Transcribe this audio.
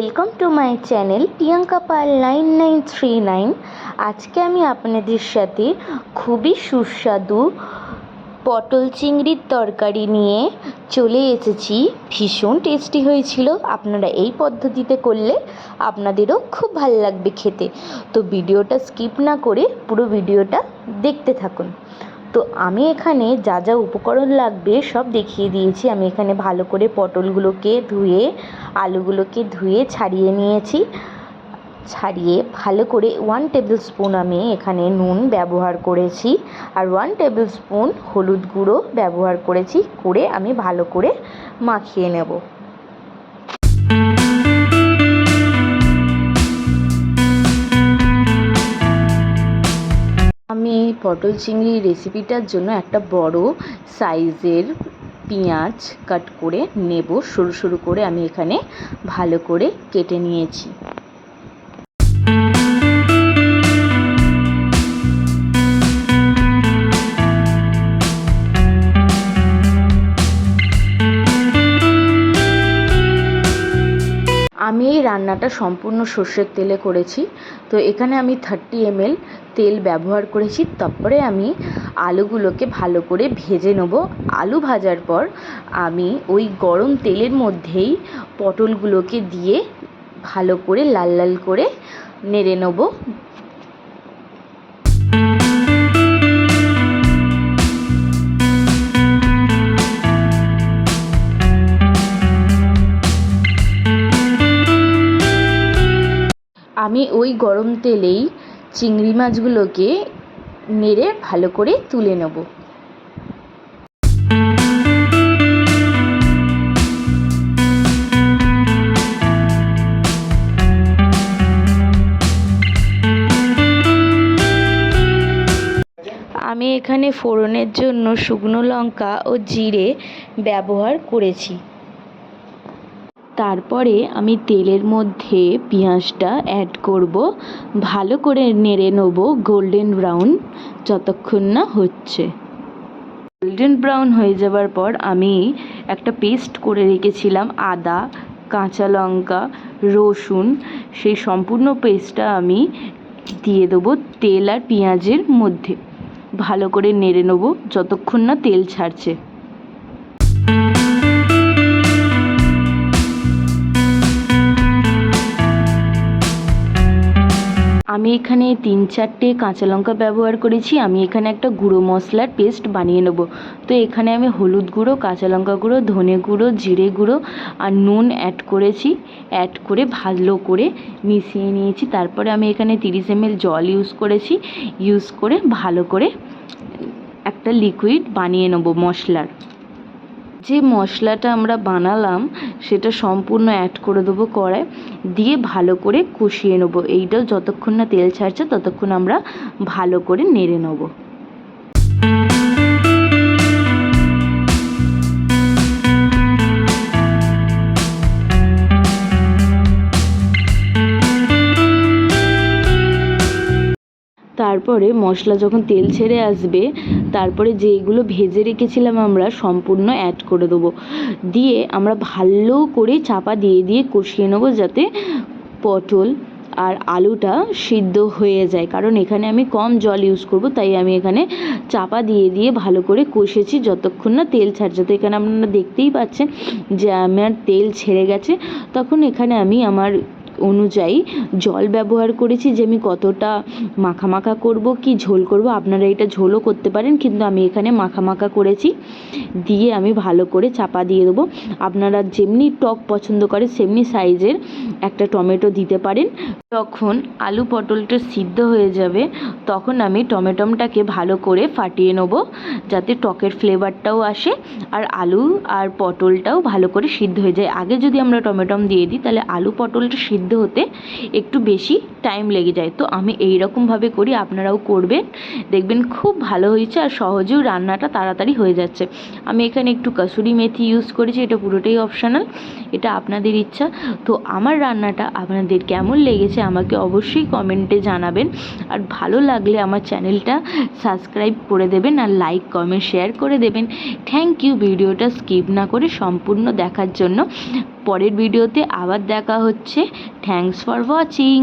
Welcome to my channel Priyanka Pal nine nine three nine আজকে আমি আপনাদের সাথে খুবই সুস্বাদু পটল চিংড়ির তরকারি নিয়ে চলে এসেছি। ভীষণ টেস্টি হয়েছিল। আপনারা এই পদ্ধতিতে করলে আপনাদেরও খুব ভালো লাগবে খেতে। তো ভিডিওটা স্কিপ না করে পুরো ভিডিওটা দেখতে থাকুন। তো আমি এখানে যা যা উপকরণ লাগবে সব দেখিয়ে দিয়েছি। আমি এখানে ভালো করে পটলগুলোকে ধুয়ে, আলুগুলোকে ধুয়ে ছাড়িয়ে নিয়েছি। ছাড়িয়ে ভালো করে ওয়ান টেবিল স্পুন আমি এখানে নুন ব্যবহার করেছি আর ওয়ান টেবিল স্পুন হলুদ গুঁড়ো ব্যবহার করেছি। করে আমি ভালো করে মাখিয়ে নেব। পটল চিংড়ি রেসিপিটার জন্য একটা বড় সাইজের পেঁয়াজ কাট করে নেব। সরু সরু করে আমি এখানে ভালো করে কেটে নিয়েছি। এই রান্নাটা সম্পূর্ণ সর্ষের তেলে করেছি। তো এখানে আমি থার্টি এমএল তেল ব্যবহার করেছি। তারপরে আমি আলুগুলোকে ভালো করে ভেজে নেব। আলু ভাজার পর আমি ওই গরম তেলের মধ্যেই পটলগুলোকে দিয়ে ভালো করে লাল লাল করে নেড়ে নেব। আমি ওই গরম তেলেই চিংড়ি মাছগুলোকে নেড়ে ভালো করে তুলে নেব। আমি এখানে ফোড়নের জন্য শুকনো লঙ্কা ও জিরে ব্যবহার করেছি। তারপরে আমি তেলের মধ্যে পেঁয়াজটা অ্যাড করব। ভালো করে নেড়ে নেব গোল্ডেন ব্রাউন যতক্ষণ না হচ্ছে। গোল্ডেন ব্রাউন হয়ে যাবার পর আমি একটা পেস্ট করে রেখেছিলাম আদা, কাঁচা লঙ্কা, রসুন। সেই সম্পূর্ণ পেস্টটা আমি দিয়ে দেবো তেল আর পেঁয়াজের মধ্যে। ভালো করে নেড়ে নেব যতক্ষণ না তেল ছাড়ছে। আমি এখানে তিন চারটে কাঁচা লঙ্কা ব্যবহার করেছি। আমি এখানে একটা গুঁড়ো মশলার পেস্ট বানিয়ে নেব। তো এখানে আমি হলুদ গুঁড়ো, কাঁচা লঙ্কা গুঁড়ো, ধনে গুঁড়ো, জিরে গুঁড়ো আর নুন অ্যাড করেছি। অ্যাড করে ভালো করে মিশিয়ে নিয়েছি। তারপরে আমি এখানে তিরিশ এমএল জল ইউজ করেছি। ইউজ করে ভালো করে একটা লিকুইড বানিয়ে নেব মশলার। যে মশলাটা আমরা বানালাম, সেটা সম্পূর্ণ অ্যাড করে দেবো কড়ায় দিয়ে ভালো করে কষিয়ে নেব। এইটা যতক্ষণ না তেল ছাড়ছে, ততক্ষণ আমরা ভালো করে নেড়ে নেব। তারপরে মশলা যখন তেল ছেড়ে আসবে, তারপরে যেইগুলো ভেজে রেখেছিলাম আমরা, সম্পূর্ণ অ্যাড করে দেবো। দিয়ে আমরা ভালো করে চাপা দিয়ে দিয়ে কষিয়ে নেব যাতে পটল আর আলুটা সিদ্ধ হয়ে যায়। কারণ এখানে আমি কম জল ইউজ করব, তাই আমি এখানে চাপা দিয়ে দিয়ে ভালো করে কষেছি যতক্ষণ না তেল ছাড়ছে তো এখানে আপনারা দেখতেই পাচ্ছেন যে আমার তেল ছেড়ে গেছে, তখন এখানে আমি আমার অনুযায়ী জল ব্যবহার করেছি যে আমি কতটা মাখা মাখা করব, কি ঝোল করব। আপনারা এটা ঝোলও করতে পারেন, কিন্তু আমি এখানে মাখা মাখা করেছি। দিয়ে আমি ভালো করে চাপা দিয়ে দেবো। আপনারা যেমনি টক পছন্দ করে, সেমনি সাইজের একটা টমেটো দিতে পারেন। তখন আলু পটলটা সিদ্ধ হয়ে যাবে, তখন আমি টমেটোমটাকে ভালো করে ফাটিয়ে নেব, যাতে টকের ফ্লেভারটাও আসে আর আলু আর পটলটাও ভালো করে সিদ্ধ হয়ে যায়। আগে যদি আমরা টমেটম দিয়ে দিই, তাহলে আলু পটলটা সিদ্ধ হতে একটু বেশি টাইম লেগে যায়। তো আমি এই রকমভাবে করি, আপনারাও করবেন। দেখবেন খুব ভালো হয়েছে আর সহজেও রান্নাটা তাড়াতাড়ি হয়ে যাচ্ছে। আমি এখানে একটু কাসুরি মেথি ইউজ করেছি, এটা পুরোটাই অপশানাল এটা আপনাদের ইচ্ছা। তো আমার রান্নাটা আপনাদের কেমন লেগেছে আমাকে অবশ্যই কমেন্টে জানাবেন। আর ভালো লাগলে আমার চ্যানেলটা সাবস্ক্রাইব করে দেবেন আর লাইক কমেন্ট শেয়ার করে দেবেন। থ্যাংক ইউ ভিডিওটা স্কিপ না করে সম্পূর্ণ দেখার জন্য। পরের ভিডিওতে আবার দেখা হচ্ছে। Thanks for watching